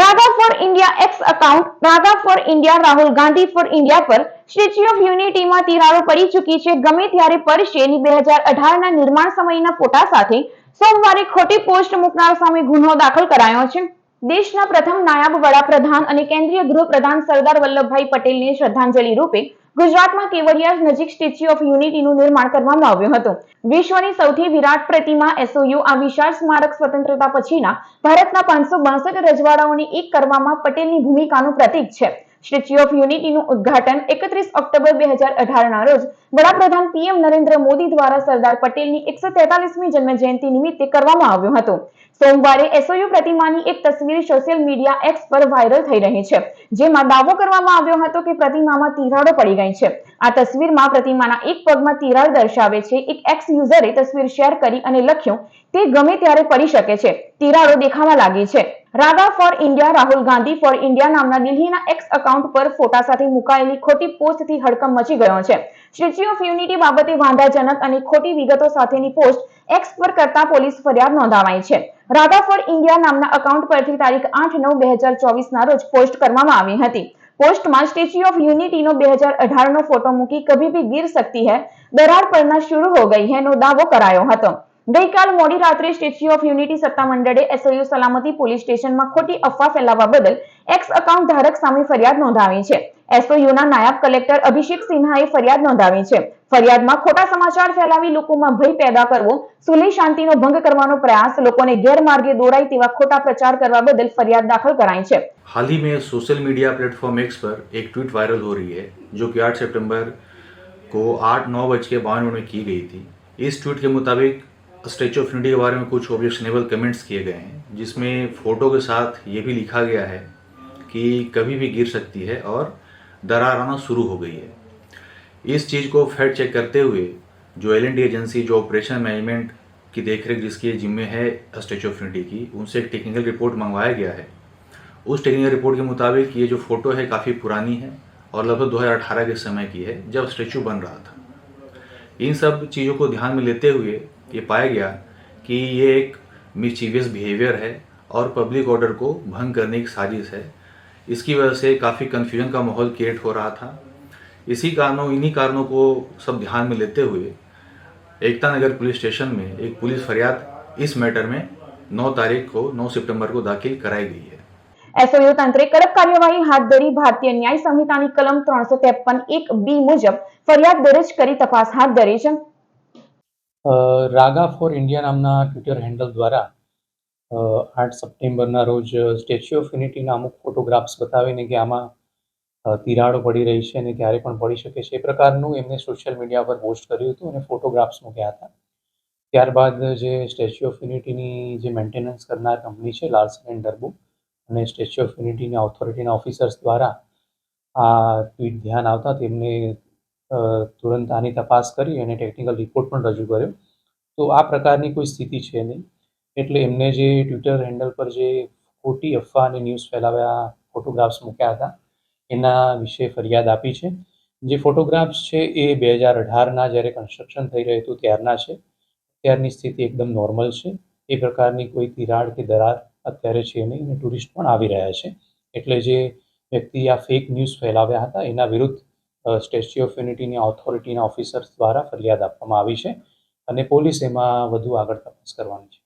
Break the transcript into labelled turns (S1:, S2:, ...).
S1: Radha for India X account Radha for India Rahul Gandhi for India પર statue of યુનિટીમાં તિરાડો પડી ચૂકી છે. ગમે ત્યારે પડશે એની બે હજાર અઢારના નિર્માણ સમયના ફોટા સાથે સોમવારે ખોટી પોસ્ટ મૂકનાર સામે ગુનો દાખલ કરાયો છે. દેશના પ્રથમ નાયબ વડાપ્રધાન અને કેન્દ્રીય ગૃહપ્રધાન સરદાર વલ્લભભાઈ પટેલને શ્રદ્ધાંજલિ રૂપે ગુજરાતમાં કેવડિયા નજીક સ્ટેચ્યુ ઓફ યુનિટીનું નિર્માણ કરવામાં આવ્યું હતું. વિશ્વની સૌથી વિરાટ પ્રતિમા એસઓયુ આ વિશાળ સ્મારક સ્વતંત્રતા પછીના ભારતના પાંચસો બાસઠ રજવાડાઓને એક કરવામાં પટેલની ભૂમિકાનું પ્રતીક છે. સ્ટેચ્યુ ઓફ યુનિટીનું ઉદ્ઘાટન એકત્રીસ ઓક્ટોબર બે હજાર અઢારના રોજ વડાપ્રધાન પીએમ નરેન્દ્ર મોદી દ્વારા સરદાર પટેલની એકસો તેતાલીસમી જન્મ જયંતિ નિમિત્તે કરવામાં આવ્યું હતું. સોમવારે એસઓયુ પ્રતિમાની એક તસવીર સોશિયલ મીડિયા એક્સ પર વાયરલ થઈ રહી છે, જેમાં દાવો કરવામાં આવ્યો હતો કે પ્રતિમામાં તિરાડો પડી ગઈ છે. આ તસવીરમાં પ્રતિમાના એક પગમાં તિરાડ દર્શાવે છે, એક એક્સ યુઝરે તસવીર શેર કરી અને લખ્યું, તે ગમે ત્યારે પડી શકે છે, તિરાડો દેખાવા લાગી છે. Radha for India Rahul Gandhi for India નામના દિલ્હીના એક્સ અકાઉન્ટ પર ફોટા સાથે મુકાયેલી ખોટી પોસ્ટથી હડકમ મચી ગયો છે. સ્ટેચ્યુ ઓફ યુનિટી બાબતે વાંધાજનક અને ખોટી વિગતો સાથેની પોસ્ટ એક્સ પર કરતા પોલીસ ફરિયાદ નોંધાવાઈ છે. રાધા ફોર ઇન્ડિયા નામના અકાઉન્ટ પરથી તારીખ આઠ નવ બે હજાર ચોવીસના રોજ પોસ્ટ કરવામાં આવી હતી. પોસ્ટમાં સ્ટેચ્યુ ઓફ યુનિટીનો બે હજાર અઢારનો ફોટો મૂકી કભી ભી ગીર સકતી હૈ, દરાર પડના શરૂ હો ગઈ હૈનો દાવો કરાયો હતો. ગઈકાલ મોડી રાત્રે સ્ટેચ્યુ ઓફ યુનિટી સત્તા મંડળે એસઓયુ સલામતી પોલીસ સ્ટેશનમાં ખોટી અફવા ફેલાવવા બદલ એક્સ એકાઉન્ટ ધારક સામે ફરિયાદ નોંધાવી છે એસઓયુના નાયબ કલેક્ટર અભિષેક સિન્હાએ ફરિયાદ નોંધાવી છે ફરિયાદમાં ખોટા સમાચાર ફેલાવી લોકોમાં ભય પેદા કરવો સુલેહ શાંતિનો ભંગ કરવાનો પ્રયાસ લોકોને ગેરમાર્ગે દોરાય તેવા ખોટા પ્રચાર કરવા બદલ ફરિયાદ દાખલ કરાઈ છે
S2: हाल ही में सोशल मीडिया प्लेटफॉर्म एक्स पर एक ट्वीट वायरल हो रही है जो कि 8 सितंबर को आठ नौ बज के बावन मिनट में की गई थी इस ट्वीट के मुताबिक स्टेचू ऑफ़ यूनिटी के बारे में कुछ ऑब्जेक्शनेबल कमेंट्स किए गए हैं, जिसमें फ़ोटो के साथ ये भी लिखा गया है कि कभी भी गिर सकती है और दरार आना शुरू हो गई है। इस चीज़ को फैक्ट चेक करते हुए जो एलएनडी एजेंसी जो ऑपरेशन मैनेजमेंट की देखरेख जिसकी जिम्मे है स्टेचू ऑफ़ यूनिटी की, उनसे एक टेक्निकल रिपोर्ट मंगवाया गया है। उस टेक्निकल रिपोर्ट के मुताबिक ये जो फ़ोटो है काफ़ी पुरानी है और लगभग 2018 के समय की है, जब स्टेचू बन रहा था। इन सब चीज़ों को ध्यान में लेते हुए ये पाया गया कि ये एक मिचीवियस बिहेवियर है और पब्लिक ऑर्डर को भंग करने की साजिश है इसकी वजह से काफ़ी कन्फ्यूजन का माहौल क्रिएट हो रहा था इसी कारणों इन्हीं कारणों को सब ध्यान में लेते हुए एकता नगर पुलिस स्टेशन में एक पुलिस फरियाद इस मैटर में 9 तारीख को 9 सितंबर को दाखिल कराई गई है
S1: એસઓયુ તંત્રે કડક કાર્યવાહી હાથ ધરી ભારતીય ન્યાય સંહિતાની કલમ ત્રણસો ત્રેપન એક બી મુજબ ફરિયાદ દરજ કરી તપાસ હાથ ધરી છે
S3: અ, રાગા ફોર ઇન્ડિયા નામના ટ્વિટર હેન્ડલ દ્વારા આઠ સપ્ટેમ્બરના રોજ સ્ટેચ્યુ ઓફ યુનિટીના અમુક ફોટોગ્રાફ્સ બતાવીને કે આમાં તિરાડો પડી રહી છે અને ક્યારે પણ પડી શકે છે એ પ્રકારનું એમને સોશિયલ મીડિયા પર પોસ્ટ કર્યું હતું અને ફોટોગ્રાફ્સ મૂક્યા હતા. ત્યારબાદ જે સ્ટેચ્યુ ઓફ યુનિટીની જે મેન્ટેનન્સ કરનાર કંપની છે લાર્સન એન્ડ ડરબુ, અને સ્ટેચ્યુ ઓફ યુનિટીના ઓથોરિટીના ઓફિસર્સ દ્વારા આ ટ્વીટ ધ્યાન આવતા તેમને તુરંત આની તપાસ કરી અને ટેકનિકલ રિપોર્ટ પણ રજૂ કર્યો. તો આ પ્રકારની કોઈ સ્થિતિ છે નહીં. એટલે એમને જે ટ્વિટર હેન્ડલ પર જે ખોટી અફવા અને ન્યૂઝ ફેલાવ્યા ફોટોગ્રાફ્સ મૂક્યા હતા, એના વિશે ફરિયાદ આપી છે. જે ફોટોગ્રાફ્સ છે એ બે હજાર અઢારના જ્યારે કન્સ્ટ્રક્શન થઈ રહ્યું હતું ત્યારના છે. ત્યારની સ્થિતિ એકદમ નોર્મલ છે. એ પ્રકારની કોઈ તિરાડ કે દરાર અત્યારે છે નહીં અને ટુરિસ્ટ પણ આવી રહ્યા છે. એટલે જે વ્યક્તિ આ ફેક ન્યૂઝ ફેલાવ્યા હતા, એના વિરુદ્ધ સ્ટેચ્યુ ઓફ યુનિટીની ઓથોરિટીના ઓફિસર્સ દ્વારા ફરિયાદ આપવામાં આવી છે અને પોલીસ એમાં વધુ આગળ તપાસ કરવાની છે.